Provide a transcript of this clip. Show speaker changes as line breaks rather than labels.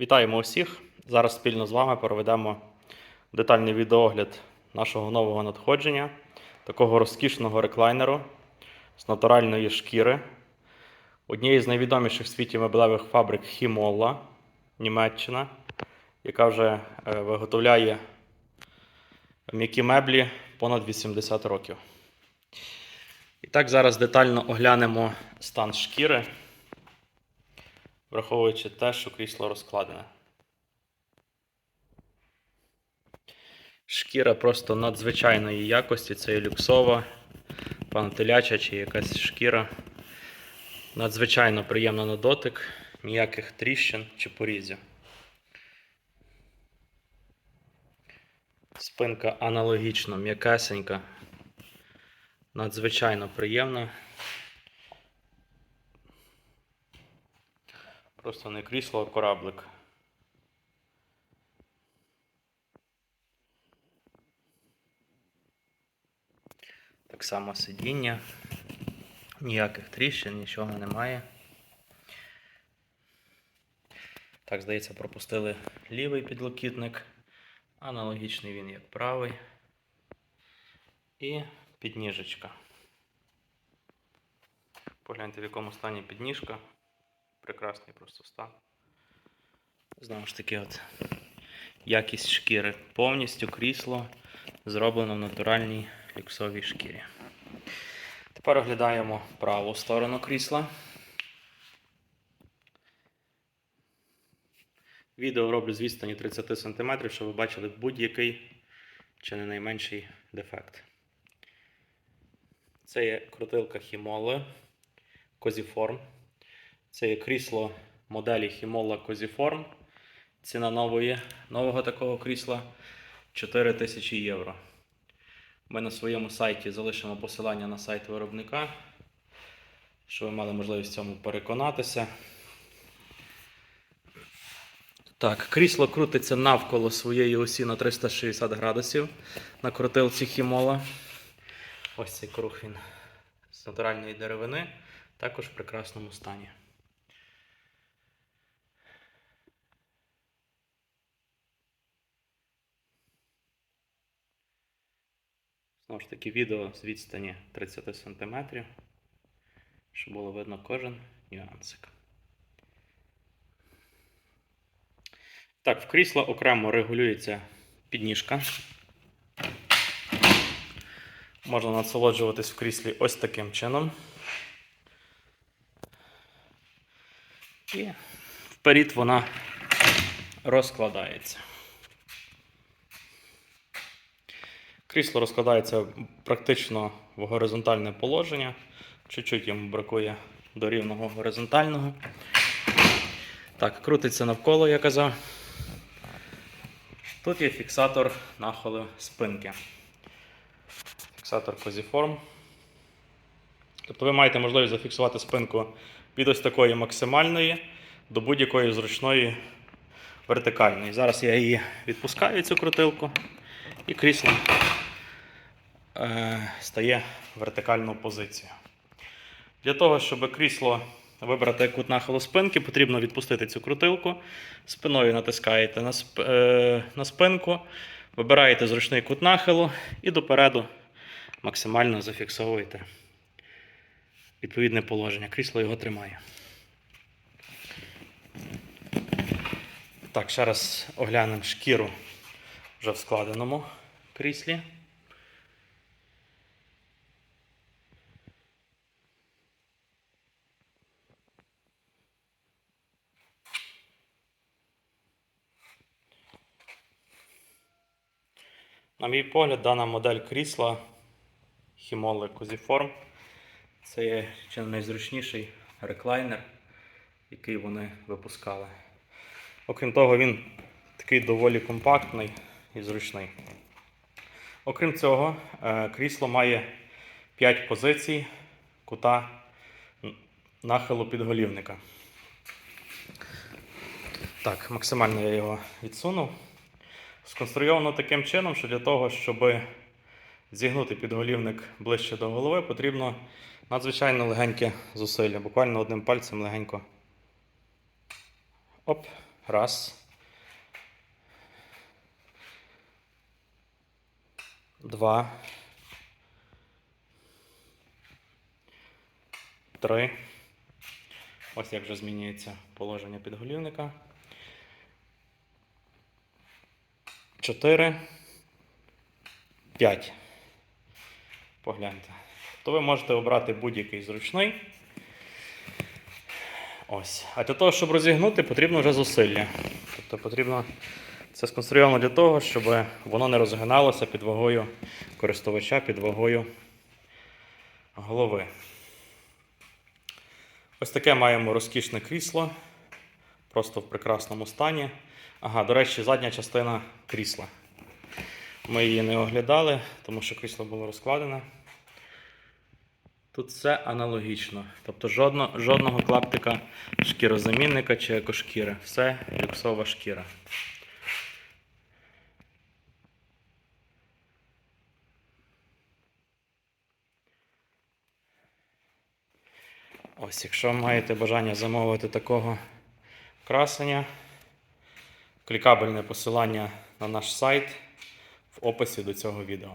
Вітаємо усіх! Зараз спільно з вами проведемо детальний відеоогляд нашого нового надходження, такого розкішного реклайнеру з натуральної шкіри, однієї з найвідоміших в світі меблевих фабрик Хімолла, Німеччина, яка вже е, виготовляє м'які меблі понад 80 років. І так, зараз детально оглянемо стан шкіри враховуючи те, що крісло розкладене. Шкіра просто надзвичайної якості, це і люксова, пантеляча чи якась шкіра. Надзвичайно приємна на дотик, ніяких тріщин чи порізів. Спинка аналогічно м'якесенька, надзвичайно приємна. Просто не крісло, а кораблик. Так само сидіння. Ніяких тріщин, нічого немає. Так, здається, пропустили лівий підлокітник. Аналогічний він як правий. І підніжечка. Погляньте, в якому стані підніжка прекрасний просто стан. Знову ж таки, от якість шкіри. Повністю крісло зроблено в натуральній люксовій шкірі. Тепер оглядаємо праву сторону крісла. Відео роблю з відстані 30 см, щоб ви бачили будь-який чи не найменший дефект. Це є крутилка Хімоли Козіформ. Це є крісло моделі Himola Cosiform. Ціна нової, нового такого крісла 4 тисячі євро. Ми на своєму сайті залишимо посилання на сайт виробника, щоб ви мали можливість в цьому переконатися. Так, крісло крутиться навколо своєї осі на 360 градусів на крутилці Himola. Ось цей круг він з натуральної деревини, також в прекрасному стані. Знову ж таки, відео з відстані 30 см, щоб було видно кожен нюансик. Так, в крісло окремо регулюється підніжка. Можна насолоджуватись в кріслі ось таким чином. І вперед вона розкладається. Крісло розкладається практично в горизонтальне положення. Чуть-чуть йому бракує до рівного горизонтального. Так, крутиться навколо, я казав. Тут є фіксатор нахилу спинки. Фіксатор Cosiform. Тобто ви маєте можливість зафіксувати спинку від ось такої максимальної до будь-якої зручної вертикальної. Зараз я її відпускаю, цю крутилку, і крісло стає в вертикальну позицію. Для того, щоб крісло вибрати кут нахилу спинки, потрібно відпустити цю крутилку. Спиною натискаєте на, сп, е, на спинку, вибираєте зручний кут нахилу і допереду максимально зафіксовуєте відповідне положення. Крісло його тримає. Так, ще раз оглянемо шкіру вже в складеному кріслі. На мій погляд, дана модель крісла Himola Cosiform це є чи найзручніший реклайнер, який вони випускали. Окрім того, він такий доволі компактний і зручний. Окрім цього, е, крісло має 5 позицій кута нахилу підголівника. Так, максимально я його відсунув. Сконструйовано таким чином, що для того, щоб зігнути підголівник ближче до голови, потрібно надзвичайно легеньке зусилля. Буквально одним пальцем легенько. Оп, Раз. Два. Три. Ось як вже змінюється положення підголівника. Чотири. П'ять. Погляньте. То ви можете обрати будь-який зручний. Ось. А для того, щоб розігнути, потрібно вже зусилля. Тобто потрібно це сконструйовано для того, щоб воно не розгиналося під вагою користувача, під вагою голови. Ось таке маємо розкішне крісло. Просто в прекрасному стані. Ага, до речі, задня частина крісла. Ми її не оглядали, тому що крісло було розкладене. Тут все аналогічно. Тобто жодно, жодного клаптика шкірозамінника чи екошкіри. Все люксова шкіра. Ось, якщо маєте бажання замовити такого красення, клікабельне посилання на наш сайт в описі до цього відео.